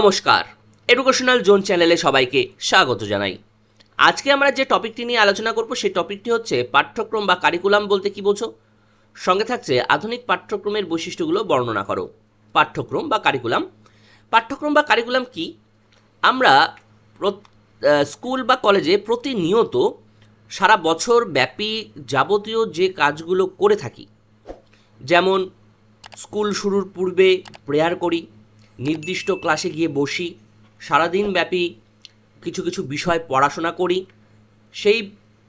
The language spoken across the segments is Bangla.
নমস্কার। এডুকেশনাল জোন চ্যানেলে সবাইকে স্বাগত জানাই। আজকে আমরা যে টপিকটি নিয়ে আলোচনা করব, সেই টপিকটি হচ্ছে পাঠ্যক্রম বা কারিকুলাম বলতে কি বোঝো? সঙ্গে থাকছে আধুনিক পাঠ্যক্রমের বৈশিষ্ট্যগুলো বর্ণনা করো। পাঠ্যক্রম বা কারিকুলাম পাঠ্যক্রম বা কারিকুলাম কি? আমরা স্কুল বা কলেজে প্রতিনিয়ত সারা বছর ব্যাপী যাবতীয় যে কাজগুলো করে থাকি। যেমন স্কুল শুরুর পূর্বে প্রেয়ার করি নির্দিষ্ট ক্লাসে গিয়ে বসি, সারাদিন ব্যাপী কিছু কিছু বিষয় পড়াশোনা করি। সেই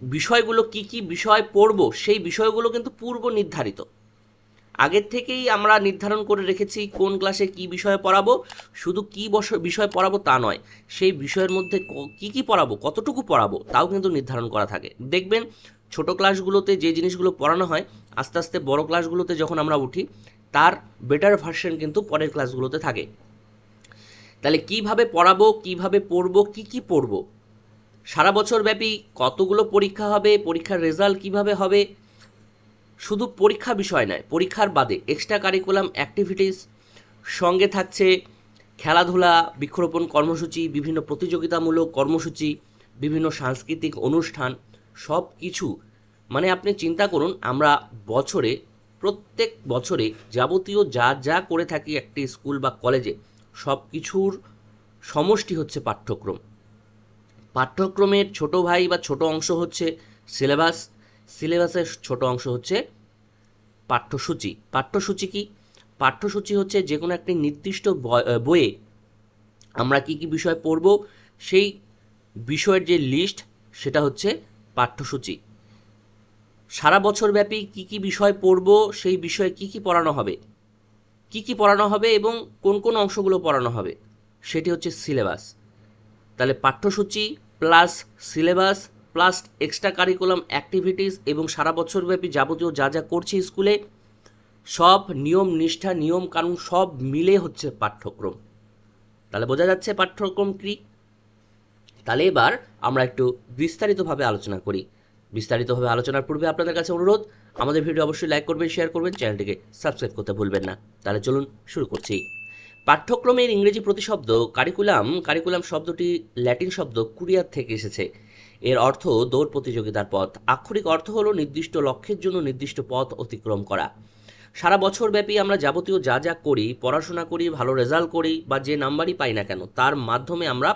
বিষয়গুলো কি কি বিষয় পড়ব, সেই বিষয়গুলো কিন্তু পূর্ব নির্ধারিত। আগের থেকেই আমরা নির্ধারণ করে রেখেছি কোন ক্লাসে কি বিষয় পড়াবো, শুধু কি বিষয় পড়াবো তা নয়, সেই বিষয়ের মধ্যে কি কি পড়াবো, কতটুকু পড়াবো, তাও কিন্তু নির্ধারণ করা থাকে। দেখবেন, ছোট ক্লাসগুলোতে যে জিনিসগুলো পড়ানো হয়, আস্তে আস্তে বড় ক্লাসগুলোতে যখন আমরা উঠি তার বেটার ভার্সন কিন্তু পরের ক্লাসগুলোতে থাকে। তাহলে কীভাবে পড়াবো, কীভাবে পড়ব, কি কি পড়ব? সারা বছর ব্যাপী কতগুলো পরীক্ষা হবে, পরীক্ষার রেজাল্ট কীভাবে হবে? শুধু পরীক্ষা বিষয় নয়, পরীক্ষার বাদে এক্সট্রা কারিকুলাম অ্যাক্টিভিটিস সঙ্গে থাকছে খেলাধুলা, বৃক্ষরোপণ কর্মসূচি, বিভিন্ন প্রতিযোগিতামূলক কর্মসূচি, বিভিন্ন সাংস্কৃতিক অনুষ্ঠান সব কিছু মানে আপনি চিন্তা করুন, আমরা বছরে প্রত্যেক বছরে যাবতীয় যা যা করে থাকি একটি স্কুল বা কলেজে, সব কিছুর সমষ্টি হচ্ছে পাঠ্যক্রম। পাঠ্যক্রমের ছোট ভাই বা ছোট অংশ হচ্ছে সিলেবাস, সিলেবাসের ছোট অংশ হচ্ছে পাঠ্যসূচি। পাঠ্যসূচি কি? পাঠ্যসূচি হচ্ছে যে কোনো একটি নির্দিষ্ট বইয়ে আমরা কি কি বিষয় পড়ব, সেই বিষয়ের যে লিস্ট সেটা হচ্ছে পাঠ্যসূচি। সারা বছর ব্যাপী কি কি বিষয় পড়ব, সেই বিষয়ে কি কি পড়ানো হবে? কি কি পড়ানো হবে এবং কোন কোন অংশগুলো পড়ানো হবে? সেটি হচ্ছে সিলেবাস। তাহলে পাঠ্যসূচি plus syllabus plus extra curriculum activities এবং সারা বছরব্যাপী যাবতীয় যা যা করছি স্কুলে, সব নিয়ম, নিষ্ঠা, নিয়ম কানুন সব মিলে হচ্ছে পাঠ্যক্রম। তাহলে বোঝা যাচ্ছে পাঠ্যক্রম কী? তাহলে এবার আমরা একটু বিস্তারিতভাবে আলোচনা করি। বিস্তারিতভাবে আলোচনার পূর্বে আপনাদের কাছে অনুরোধ, আমাদের ভিডিও অবশ্যই লাইক করবেন শেয়ার করবেন, চ্যানেলটিকে সাবস্ক্রাইব করতে ভুলবেন না। তাহলে চলুন শুরু করছি। পাঠ্যক্রমের ইংরেজি প্রতিশব্দ কারিকুলাম কারিকুলাম শব্দটি ল্যাটিন শব্দ কুরিয়ার থেকে এসেছে। এর অর্থ দৌড় প্রতিযোগিতার পথ। আক্ষরিক অর্থ হলো নির্দিষ্ট লক্ষ্যের জন্য নির্দিষ্ট পথ অতিক্রম করা। সারা বছর ব্যাপী আমরা যাবতীয় যা যা করি, পড়াশোনা করি, ভালো রেজাল্ট করি বা যে নাম্বারই পাই না কেন, তার মাধ্যমে আমরা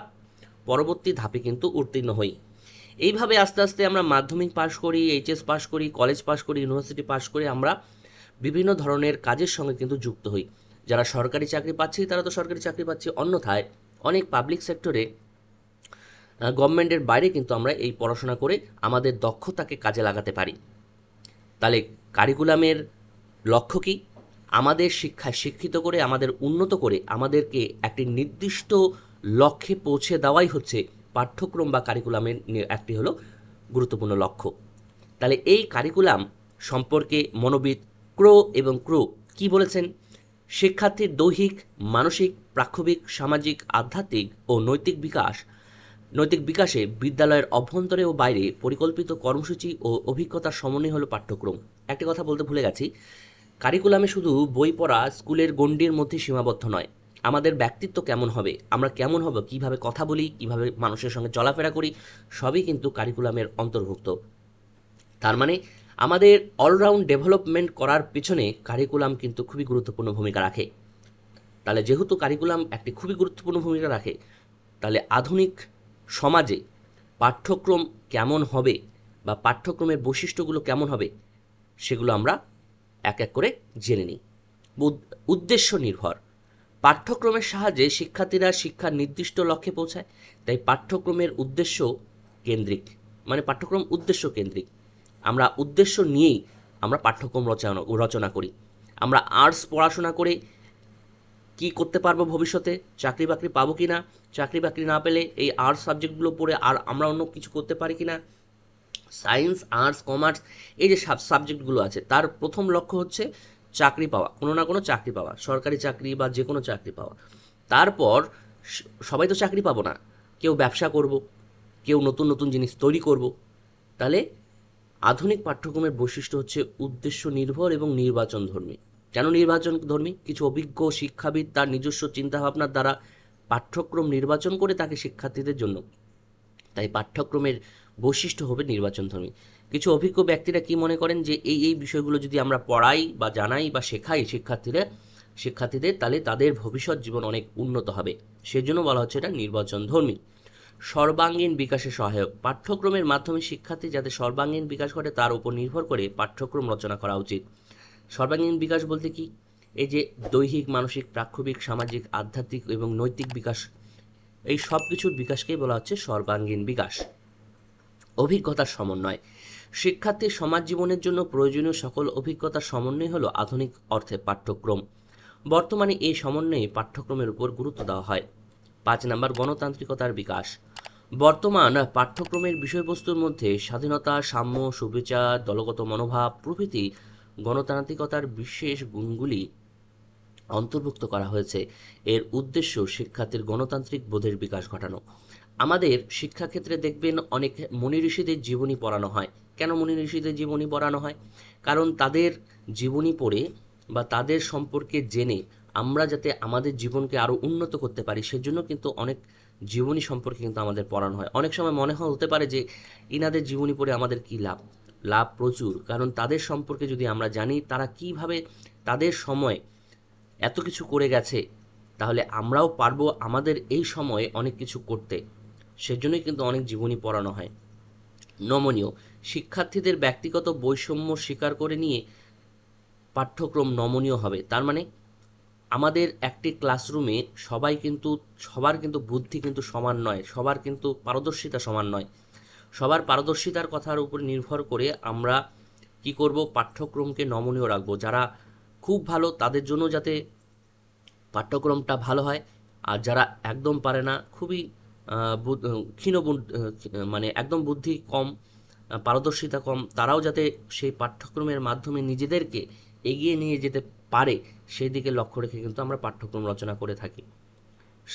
পরবর্তী ধাপে কিন্তু উত্তীর্ণ হই। এইভাবে আস্তে আস্তে আমরা মাধ্যমিক পাশ করি, এইচএস পাশ করি, কলেজ পাশ করি, ইউনিভার্সিটি পাশ করে আমরা বিভিন্ন ধরনের কাজের সঙ্গে কিন্তু যুক্ত হই। যারা সরকারি চাকরি পাচ্ছি, তারা তো সরকারি চাকরি পাচ্ছি। অন্যথায় অনেক পাবলিক সেক্টরে গভর্নমেন্টের বাইরে কিন্তু আমরা এই পড়াশোনা করে আমাদের দক্ষতাকে কাজে লাগাতে পারি। তাহলে কারিকুলামের লক্ষ্য কি? আমাদের শিক্ষায় শিক্ষিত করে, আমাদের উন্নত করে, আমাদেরকে একটি নির্দিষ্ট লক্ষ্যে পৌঁছে দেওয়াই হচ্ছে পাঠ্যক্রম বা কারিকুলামের একটি হলো গুরুত্বপূর্ণ লক্ষ্য। তাহলে এই কারিকুলাম সম্পর্কে মনোবিদ ক্রো এবং ক্রো কি বলেছেন? শিক্ষার্থীর দৈহিক, মানসিক প্রাক্ষবিক সামাজিক, আধ্যাত্মিক ও নৈতিক বিকাশ, নৈতিক বিকাশে বিদ্যালয়ের অভ্যন্তরে ও বাইরে পরিকল্পিত কর্মসূচি ও অভিজ্ঞতার সমন্বয় হলো পাঠ্যক্রম। একটি কথা বলতে ভুলে গেছি কারিকুলামে শুধু বই পড়া স্কুলের গণ্ডির মধ্যে সীমাবদ্ধ নয় আমাদের ব্যক্তিত্ব কেমন হবে, আমরা কেমন হব, কীভাবে কথা বলি, কীভাবে মানুষের সঙ্গে চলাফেরা করি, সবই কিন্তু কারিকুলামের অন্তর্ভুক্ত। তার মানে আমাদের অলরাউন্ড ডেভেলপমেন্ট করার পিছনে কারিকুলাম কিন্তু খুবই গুরুত্বপূর্ণ ভূমিকা রাখে। তাহলে যেহেতু কারিকুলাম একটি খুবই গুরুত্বপূর্ণ ভূমিকা রাখে, তাহলে আধুনিক সমাজে পাঠ্যক্রম কেমন হবে বা পাঠ্যক্রমের বৈশিষ্ট্যগুলো কেমন হবে, সেগুলো আমরা এক এক করে জেনে নিই। উদ- উদ্দেশ্য নির্ভর। পাঠ্যক্রমের সাহায্যে শিক্ষার্থীরা শিক্ষার নির্দিষ্ট লক্ষ্যে পৌঁছায়, তাই পাঠ্যক্রমের উদ্দেশ্য কেন্দ্রিক মানে পাঠ্যক্রম উদ্দেশ্য কেন্দ্রিক। আমরা উদ্দেশ্য নিয়েই আমরা পাঠ্যক্রম রচনা রচনা করি। আমরা আর্টস পড়াশোনা করে কি করতে পারব ভবিষ্যতে, চাকরি বাকরি পাবো কি না, চাকরি বাকরি না পেলে এই আর্টস সাবজেক্টগুলো পড়ে আর আমরা অন্য কিছু করতে পারি কি না? সায়েন্স, আর্টস, কমার্স, এই যে সাব সাবজেক্টগুলো আছে, তার প্রথম লক্ষ্য হচ্ছে চাকরি পাওয়া, কোনো না কোনো চাকরি পাওয়া, সরকারি চাকরি বা যে কোনো চাকরি পাওয়া। তারপর সবাই তো চাকরি পাবো না। কেউ ব্যবসা করব, কেউ নতুন নতুন জিনিস তৈরি করব। তাহলে আধুনিক পাঠ্যক্রমের বৈশিষ্ট্য হচ্ছে উদ্দেশ্য নির্ভর এবং নির্বাচন ধর্মী। কেন নির্বাচন ধর্মী? কিছু অভিজ্ঞ শিক্ষাবিদ তার নিজস্ব চিন্তাভাবনার দ্বারা পাঠ্যক্রম নির্বাচন করে তাকে শিক্ষার্থীদের জন্য। তাই পাঠ্যক্রমের বৈশিষ্ট্য হবে নির্বাচনধর্মী। কিছু অভিজ্ঞ ব্যক্তিরা কি মনে করেন যে এই এই বিষয়গুলো যদি আমরা পড়াই বা জানাই বা শেখাই শিক্ষার্থীরা, শিক্ষার্থীদের, তাহলে তাদের ভবিষ্যৎ জীবন অনেক উন্নত হবে। সেজন্য বলা হচ্ছে এটা নির্বাচনধর্মী। সর্বাঙ্গীন বিকাশে সহায়ক। পাঠ্যক্রমের মাধ্যমে শিক্ষার্থী যাতে সর্বাঙ্গীন বিকাশ ঘটে, তার উপর নির্ভর করে পাঠ্যক্রম রচনা করা উচিত। সর্বাঙ্গীন বিকাশ বলতে কি? এই যে দৈহিক, মানসিক, প্রাক্ষবিক, সামাজিক, আধ্যাত্মিক এবং নৈতিক বিকাশ, এই সব কিছুর বিকাশকেই বলা হচ্ছে সর্বাঙ্গীন বিকাশ। অভিজ্ঞতার সমন্বয়। শিক্ষার্থীর সমাজ জীবনের জন্য প্রয়োজনীয় সকল অভিজ্ঞতার সমন্বয় হলো আধুনিক অর্থে পাঠ্যক্রম। বর্তমানে এই সমন্বয়ে পাঠ্যক্রমের উপর গুরুত্ব দেওয়া হয়। পাঁচ নাম্বার, গণতান্ত্রিকতার বিকাশ। বর্তমান পাঠ্যক্রমের বিষয়বস্তুর মধ্যে স্বাধীনতা, সাম্য, সুবিচার, দলগত মনোভাব প্রভৃতি গণতান্ত্রিকতার বিশেষ গুণগুলি অন্তর্ভুক্ত করা হয়েছে। এর উদ্দেশ্য শিক্ষার্থীর গণতান্ত্রিক বোধের বিকাশ ঘটানো। আমাদের শিক্ষাক্ষেত্রে দেখবেন অনেক মুনি ঋষিদের জীবনী পড়ানো হয়। কেন মনি ঋষিদের জীবনী পড়ানো হয়? কারণ তাদের জীবনী পড়ে বা তাদের সম্পর্কে জেনে আমরা যাতে আমাদের জীবনকে আরও উন্নত করতে পারি, সেজন্য কিন্তু অনেক জীবনী সম্পর্কে কিন্তু আমাদের পড়ানো হয়। অনেক সময় মনে হতে পারে যে ইনাদের জীবনী পড়ে আমাদের কী লাভ? লাভ প্রচুর। কারণ তাদের সম্পর্কে যদি আমরা জানি, তারা কীভাবে তাদের সময় এত কিছু করে গেছে, তাহলে আমরাও পারব আমাদের এই সময়ে অনেক কিছু করতে। সেজন্যই কিন্তু অনেক জীবনী পড়ানো হয়। নমনীয়, শিক্ষার্থীদের ব্যক্তিগত বৈষম্য স্বীকার করে নিয়ে পাঠ্যক্রম নমনীয় হবে। তার মানে আমাদের একটি ক্লাসরুমে সবাই কিন্তু, সবার কিন্তু বুদ্ধি কিন্তু সমান নয়, সবার কিন্তু পারদর্শিতা সমান নয়। সবার পারদর্শিতার কথার উপর নির্ভর করে আমরা কি করব, পাঠ্যক্রমকে নমনীয় রাখব। যারা খুব ভালো, তাদের জন্য যাতে পাঠ্যক্রমটা ভালো হয়। আর যারা একদম পারে না, খুবই ক্ষীণ মানে একদম বুদ্ধি কম পারদর্শিতা কম, তারাও যাতে সেই পাঠ্যক্রমের মাধ্যমে নিজেদেরকে এগিয়ে নিয়ে যেতে পারে, সেই দিকে লক্ষ্য রেখে কিন্তু আমরা পাঠ্যক্রম রচনা করে থাকি।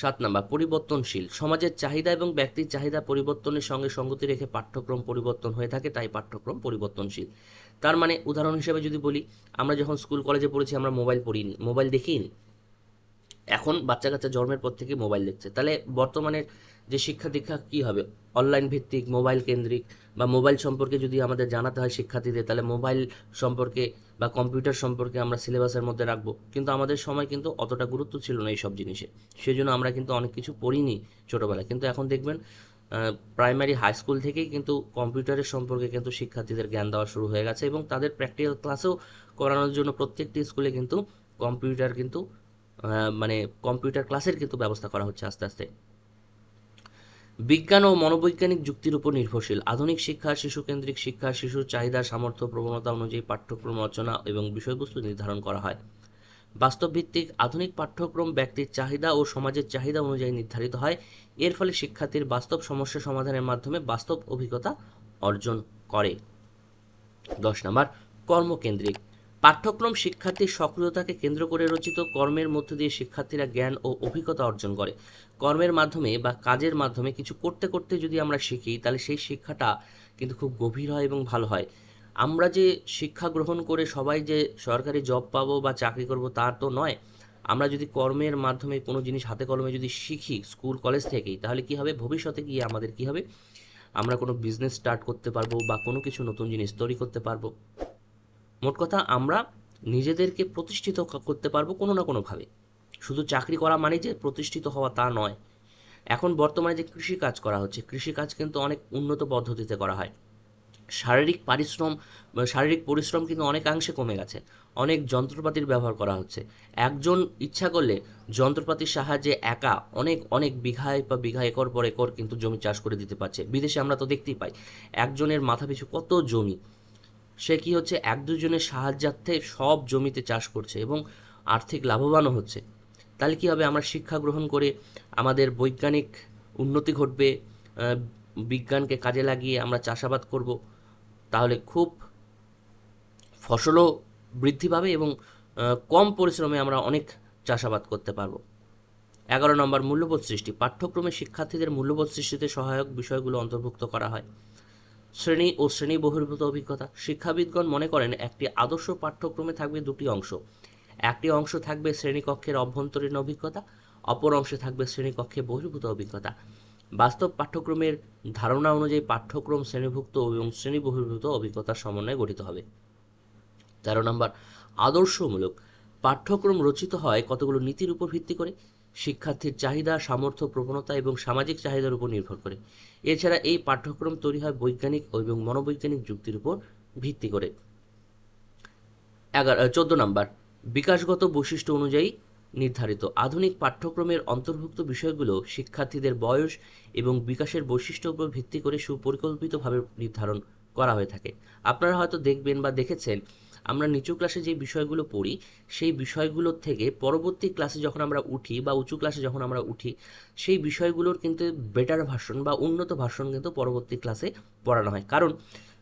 সাত নাম্বার, পরিবর্তনশীল। সমাজের চাহিদা এবং ব্যক্তির চাহিদা পরিবর্তনের সঙ্গে সঙ্গতি রেখে পাঠ্যক্রম পরিবর্তন হয়ে থাকে, তাই পাঠ্যক্রম পরিবর্তনশীল। তার মানে উদাহরণ হিসেবে যদি বলি, আমরা যখন স্কুল কলেজে পড়েছি, আমরা মোবাইল পড়িনি। মোবাইল দেখিনি। এখন বাচ্চা কাচ্চা জন্মের পর থেকে মোবাইল দেখছে। তাহলে বর্তমানের যে শিক্ষা দীক্ষা কী হবে? অনলাইন ভিত্তিক মোবাইল কেন্দ্রিক বা মোবাইল সম্পর্কে যদি আমাদের জানাতে হয় শিক্ষার্থীদের, তাহলে মোবাইল সম্পর্কে বা কম্পিউটার সম্পর্কে আমরা সিলেবাসের মধ্যে রাখব। কিন্তু আমাদের সময় কিন্তু অতটা গুরুত্ব ছিল না এই সব জিনিসে। সেই জন্য আমরা কিন্তু অনেক কিছু পড়িনি ছোটোবেলায়। কিন্তু এখন দেখবেন প্রাইমারি হাই স্কুল থেকেই কিন্তু কম্পিউটারের সম্পর্কে কিন্তু শিক্ষার্থীদের জ্ঞান দেওয়া শুরু হয়ে গেছে এবং তাদের প্র্যাকটিক্যাল ক্লাসেও করানোর জন্য প্রত্যেকটি স্কুলে কিন্তু কম্পিউটার কিন্তু মানে কম্পিউটার ক্লাসের কিন্তু ব্যবস্থা করা হচ্ছে আস্তে আস্তে। বিজ্ঞান ও মনোবৈজ্ঞানিক যুক্তির উপর নির্ভরশীল। আধুনিক শিক্ষা, শিশুকেন্দ্রিক শিক্ষা, শিশুর চাহিদা, সামর্থ্য, প্রবণতা অনুযায়ী পাঠ্যক্রম রচনা এবং বিষয়বস্তু নির্ধারণ করা হয়। বাস্তবভিত্তিক আধুনিক পাঠ্যক্রম ব্যক্তির চাহিদা ও সমাজের চাহিদা অনুযায়ী নির্ধারিত হয়। এর ফলে শিক্ষার্থীর বাস্তব সমস্যা সমাধানের মাধ্যমে বাস্তব অভিজ্ঞতা অর্জন করে। দশ নম্বর, কর্মকেন্দ্রিক। পাঠ্যক্রম শিক্ষার্থীর সক্রিয়তাকে কেন্দ্র করে রচিত কর্মের মধ্য দিয়ে শিক্ষার্থীরা জ্ঞান ও অভিজ্ঞতা অর্জন করে। কর্মের মাধ্যমে বা কাজের মাধ্যমে কিছু করতে করতে যদি আমরা শিখি, তাহলে সেই শিক্ষাটা কিন্তু খুব গভীর হয় এবং ভালো হয়। আমরা যে শিক্ষা গ্রহণ করে সবাই যে সরকারি জব পাবো বা চাকরি করব তার তো নয়। আমরা যদি কর্মের মাধ্যমে কোনো জিনিস হাতে কলমে যদি শিখি স্কুল কলেজ থেকেই, তাহলে কি হবে? ভবিষ্যতে গিয়ে আমাদের কি হবে? আমরা কোনো বিজনেস স্টার্ট করতে পারব বা কোনো কিছু নতুন জিনিস তৈরি করতে পারব। মোট কথা, আমরা নিজেদেরকে প্রতিষ্ঠিত করতে পারব কোনো না কোনোভাবে। শুধু চাকরি করা মানে যে প্রতিষ্ঠিত হওয়া তা নয়। এখন বর্তমানে যে কৃষি কাজ করা হচ্ছে কৃষি কাজ কিন্তু অনেক উন্নত পদ্ধতিতে করা হয়। শারীরিক পরিশ্রম শারীরিক পরিশ্রম কিন্তু অনেকাংশে কমে গেছে। অনেক যন্ত্রপাতির ব্যবহার করা হচ্ছে। একজন ইচ্ছা করলে যন্ত্রপাতির সাহায্যে একা অনেক অনেক বিঘায় বা বিঘা একর পর একর কিন্তু জমি চাষ করে দিতে পারছে। বিদেশে আমরা তো দেখতেই পাই, একজনের মাথাপিছু কত জমি, সে কি হচ্ছে এক দুজনের সাহায্যার্থে সব জমিতে চাষ করছে এবং আর্থিক লাভবানও হচ্ছে। তাহলে কি হবে? আমরা শিক্ষা গ্রহণ করে আমাদের বৈজ্ঞানিক উন্নতি ঘটবে বিজ্ঞানকে কাজে লাগিয়ে আমরা চাষাবাদ করব। তাহলে খুব ফসলও বৃদ্ধি পাবে এবং কম পরিশ্রমে আমরা অনেক চাষাবাদ করতে পারব। এগারো নম্বর মূল্যবোধ সৃষ্টি। পাঠ্যক্রমে শিক্ষার্থীদের মূল্যবোধ সৃষ্টিতে সহায়ক বিষয়গুলো অন্তর্ভুক্ত করা হয়। শ্রেণি ও শ্রেণি বহির্ভূত অভিজ্ঞতা। শিক্ষাবিদগণ মনে করেন একটি আদর্শ পাঠ্যক্রমে থাকবে দুটি অংশ। একটি অংশ থাকবে শ্রেণীকক্ষের অভ্যন্তরীণ অভিজ্ঞতা, অপর অংশে থাকবে শ্রেণীকক্ষে বহির্ভূত অভিজ্ঞতা। বাস্তব পাঠ্যক্রমের ধারণা অনুযায়ী পাঠ্যক্রম শ্রেণীভুক্ত এবং শ্রেণি বহির্ভূত অভিজ্ঞতার সমন্বয়ে গঠিত হবে। তেরো নম্বর, আদর্শমূলক। পাঠ্যক্রম রচিত হয় কতগুলো নীতির উপর ভিত্তি করে? শিক্ষার্থীর চাহিদা, সামর্থ্য, প্রবণতা এবং সামাজিক চাহিদার উপর নির্ভর করে। এছাড়া এই পাঠ্যক্রম তৈরি হয় বৈজ্ঞানিক এবং মনোবৈজ্ঞানিক যুক্তির উপর ভিত্তি করে। এগারো, চোদ্দ নম্বর, বিকাশগত বৈশিষ্ট্য অনুযায়ী নির্ধারিত আধুনিক পাঠ্যক্রমের অন্তর্ভুক্ত বিষয়গুলো শিক্ষার্থীদের বয়স এবং বিকাশের বৈশিষ্ট্যের উপর ভিত্তি করে সুপরিকল্পিতভাবে নির্ধারণ করা হয়ে থাকে। আপনারা হয়তো দেখবেন বা দেখেছেন, আমরা নিচু ক্লাসে যে বিষয়গুলো পড়ি, সেই বিষয়গুলোর থেকে পরবর্তী ক্লাসে যখন আমরা উঠি বা উঁচু ক্লাসে যখন আমরা উঠি, সেই বিষয়গুলোর কিন্তু বেটার ভার্সন বা উন্নত ভার্সন কিন্তু পরবর্তী ক্লাসে পড়ানো হয়। কারণ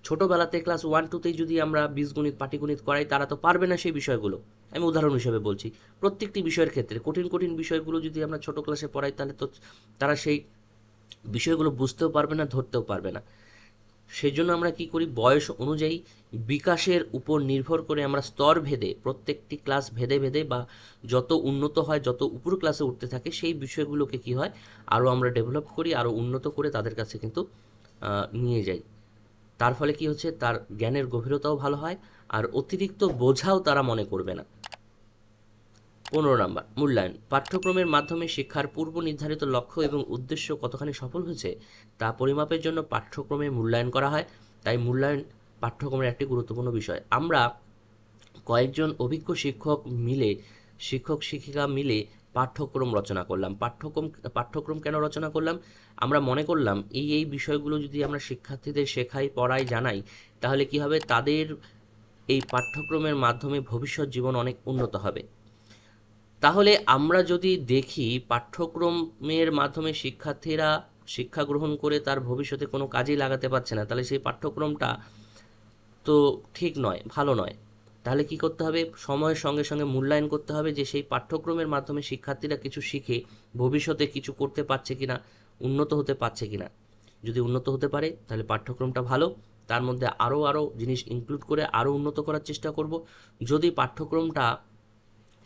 ছোটোবেলাতে ক্লাস ওয়ান টুতেই যদি আমরা বীজগণিত, পাটিগণিত করাই, তারা তো পারবে না সেই বিষয়গুলো। আমি উদাহরণ হিসেবে বলছি, প্রত্যেকটি বিষয়ের ক্ষেত্রে কঠিন কঠিন বিষয়গুলো যদি আমরা ছোট ক্লাসে পড়াই, তাহলে তো তারা সেই বিষয়গুলো বুঝতেও পারবে না, ধরতেও পারবে না। সেই জন্য আমরা কি করি, বয়স অনুযায়ী বিকাশের উপর নির্ভর করে আমরা স্তর ভেদে, প্রত্যেকটি ক্লাস ভেদে ভেদে বা যত উন্নত হয়, যত উপর ক্লাসে উঠতে থাকে, সেই বিষয়গুলোকে কি হয় আরও আমরা ডেভেলপ করি আরও উন্নত করে তাদের কাছে কিন্তু নিয়ে যাই। তার ফলে কি হচ্ছে, তার জ্ঞানের গভীরতাও ভালো হয়, আর অতিরিক্ত বোঝাও তারা মনে করবে না। পনেরো নম্বর। মূল্যায়ন। পাঠ্যক্রমের মাধ্যমে শিক্ষার পূর্ব নির্ধারিত লক্ষ্য এবং উদ্দেশ্য কতখানি সফল হয়েছে তা পরিমাপের জন্য পাঠ্যক্রমে মূল্যায়ন করা হয়। তাই মূল্যায়ন পাঠ্যক্রমের একটি গুরুত্বপূর্ণ বিষয়। আমরা কয়েকজন অভিজ্ঞ শিক্ষক মিলে, শিক্ষক শিক্ষিকা মিলে পাঠ্যক্রম রচনা করলাম। পাঠ্যক্রম পাঠ্যক্রম কেন রচনা করলাম? আমরা মনে করলাম এই এই বিষয়গুলো যদি আমরা শিক্ষার্থীদের শেখাই, পড়াই, জানাই, তাহলে কি হবে? তাদের এই পাঠ্যক্রমের মাধ্যমে ভবিষ্যৎ জীবন অনেক উন্নত হবে। তাহলে আমরা যদি দেখি পাঠ্যক্রমের মাধ্যমে শিক্ষার্থীরা শিক্ষা গ্রহণ করে তার ভবিষ্যতে কোনো কাজেই লাগাতে পারছে না, তাহলে সেই পাঠ্যক্রমটা তো ঠিক নয়, ভালো নয়। তাহলে কি করতে হবে? সময়ের সঙ্গে সঙ্গে মূল্যায়ন করতে হবে যে সেই পাঠ্যক্রমের মাধ্যমে শিক্ষার্থীরা কিছু শিখে ভবিষ্যতে কিছু করতে পারছে কিনা, উন্নত হতে পারছে কিনা। যদি উন্নত হতে পারে, তাহলে পাঠ্যক্রমটা ভালো। তার মধ্যে আরও আরও জিনিস ইনক্লুড করে আরও উন্নত করার চেষ্টা করব। যদি পাঠ্যক্রমটা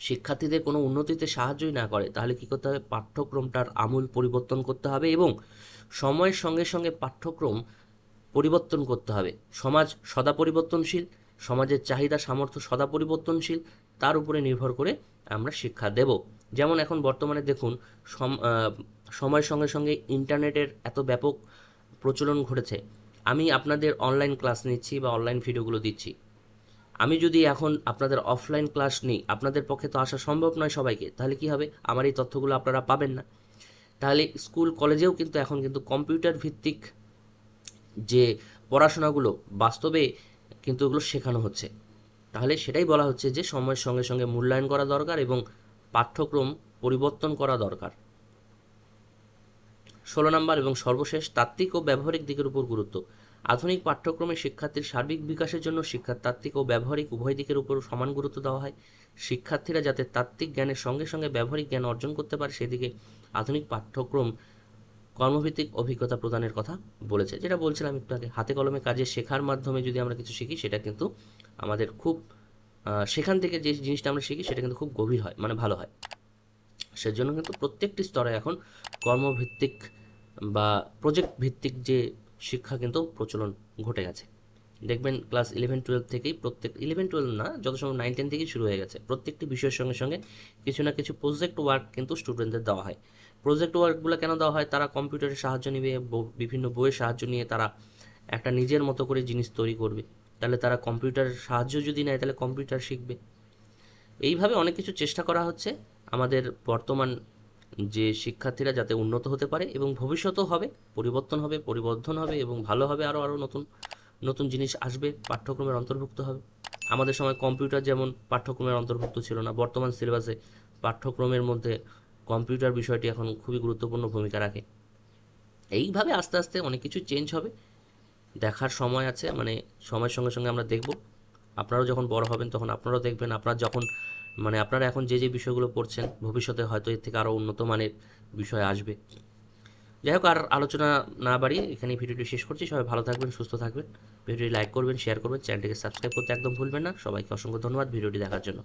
শিক্ষার্থীদের কোনো উন্নতিতে সাহায্যই না করে, তাহলে কী করতে হবে? পাঠ্যক্রমটার আমূল পরিবর্তন করতে হবে এবং সময়ের সঙ্গে সঙ্গে পাঠ্যক্রম পরিবর্তন করতে হবে। সমাজ সদা পরিবর্তনশীল, সমাজের চাহিদা, সামর্থ্য সদা পরিবর্তনশীল, তার উপরে নির্ভর করে আমরা শিক্ষা দেব। যেমন এখন বর্তমানে দেখুন, সম- সময়ের সঙ্গে সঙ্গে ইন্টারনেটের এত ব্যাপক প্রচলন ঘটেছে। আমি আপনাদের অনলাইন ক্লাস নিচ্ছি বা অনলাইন ভিডিওগুলো দিচ্ছি। আমি যদি এখন আপনাদের অফলাইন ক্লাস নিই, আপনাদের পক্ষে তো আসা সম্ভব নয় সবাইকে, তাহলে কি হবে? আমার এই তথ্যগুলো আপনারা পাবেন না। তাহলে স্কুল কলেজেও কিন্তু এখন কিন্তু কম্পিউটার ভিত্তিক যে পড়াশোনাগুলো, বাস্তবে কিন্তু এগুলো শেখানো হচ্ছে। তাহলে সেটাই বলা হচ্ছে যে সময়ের সঙ্গে সঙ্গে মূল্যায়ন করা দরকার এবং পাঠ্যক্রম পরিবর্তন করা দরকার। ষোলো নম্বর এবং সর্বশেষ তাত্ত্বিক ও ব্যবহারিক দিকের উপর গুরুত্ব। আধুনিক পাঠ্যক্রমে শিক্ষার্থীর সার্বিক বিকাশের জন্য শিক্ষার তাত্ত্বিক ও ব্যবহারিক উভয় দিকের উপর সমান গুরুত্ব দেওয়া হয়। শিক্ষার্থীরা যাতে তাত্ত্বিক জ্ঞানের সঙ্গে সঙ্গে ব্যবহারিক জ্ঞান অর্জন করতে পারে, সেদিকে আধুনিক পাঠ্যক্রম কর্মভিত্তিক অভিজ্ঞতা প্রদানের কথা বলেছে। যেটা বলছিলাম একটু আগে, হাতে কলমে কাজে শেখার মাধ্যমে যদি আমরা কিছু শিখি, সেটা কিন্তু আমাদের খুব সেখান থেকে যে জিনিসটা আমরা শিখি, সেটা কিন্তু খুব গভীর হয় মানে ভালো হয়। সেজন্য কিন্তু প্রত্যেকটি স্তরে এখন কর্মভিত্তিক বা প্রজেক্ট ভিত্তিক যে শিক্ষা কিন্তু প্রচলন ঘটে গেছে। দেখবেন ক্লাস ইলেভেন টুয়েলভ থেকেই প্রত্যেক ইলেভেন টুয়েলভ না, যত সময় নাইন টেন থেকেই শুরু হয়ে গেছে। প্রত্যেকটি বিষয়ের সঙ্গে সঙ্গে কিছু না কিছু প্রজেক্ট ওয়ার্ক কিন্তু স্টুডেন্টদের দেওয়া হয়। প্রজেক্ট ওয়ার্কগুলো কেন দেওয়া হয়? তারা কম্পিউটারের সাহায্য নেবে বিভিন্ন বইয়ের সাহায্য নিয়ে তারা একটা নিজের মতো করে জিনিস তৈরি করবে। তাহলে তারা কম্পিউটারের সাহায্য যদি নেয়, তাহলে কম্পিউটার শিখবে। এইভাবে অনেক কিছু চেষ্টা করা হচ্ছে। আমাদের বর্তমান যে শিক্ষার্থীরা যাতে উন্নত হতে পারে এবং ভবিষ্যতেও হবে, পরিবর্তন হবে, পরিবর্ধন হবে এবং ভালো হবে আরও আরও নতুন নতুন জিনিস আসবে, পাঠ্যক্রমের অন্তর্ভুক্ত হবে। আমাদের সময় কম্পিউটার যেমন পাঠ্যক্রমের অন্তর্ভুক্ত ছিল না, বর্তমান সিলেবাসে পাঠ্যক্রমের মধ্যে কম্পিউটার বিষয়টি এখন খুবই গুরুত্বপূর্ণ ভূমিকা রাখে। এইভাবে আস্তে আস্তে অনেক কিছু চেঞ্জ হবে। দেখার সময় আছে মানে সময়ের সঙ্গে সঙ্গে আমরা দেখব। আপনারাও যখন বড় হবেন, তখন আপনারাও দেখবেন, আপনারা যখন মানে আপনারা এখন যে যে বিষয়গুলো পড়ছেন, ভবিষ্যতে হয়তো এর থেকে আরও উন্নত মানের বিষয় আসবে। যাই হোক, আর আলোচনা না বাড়িয়ে এখানে ভিডিওটি শেষ করছি। সবাই ভালো থাকবেন, সুস্থ থাকবেন। ভিডিওটি লাইক করবেন শেয়ার করবেন। চ্যানেলটিকে সাবস্ক্রাইব করতে একদম ভুলবেন না। সবাইকে অসংখ্য ধন্যবাদ ভিডিওটি দেখার জন্য।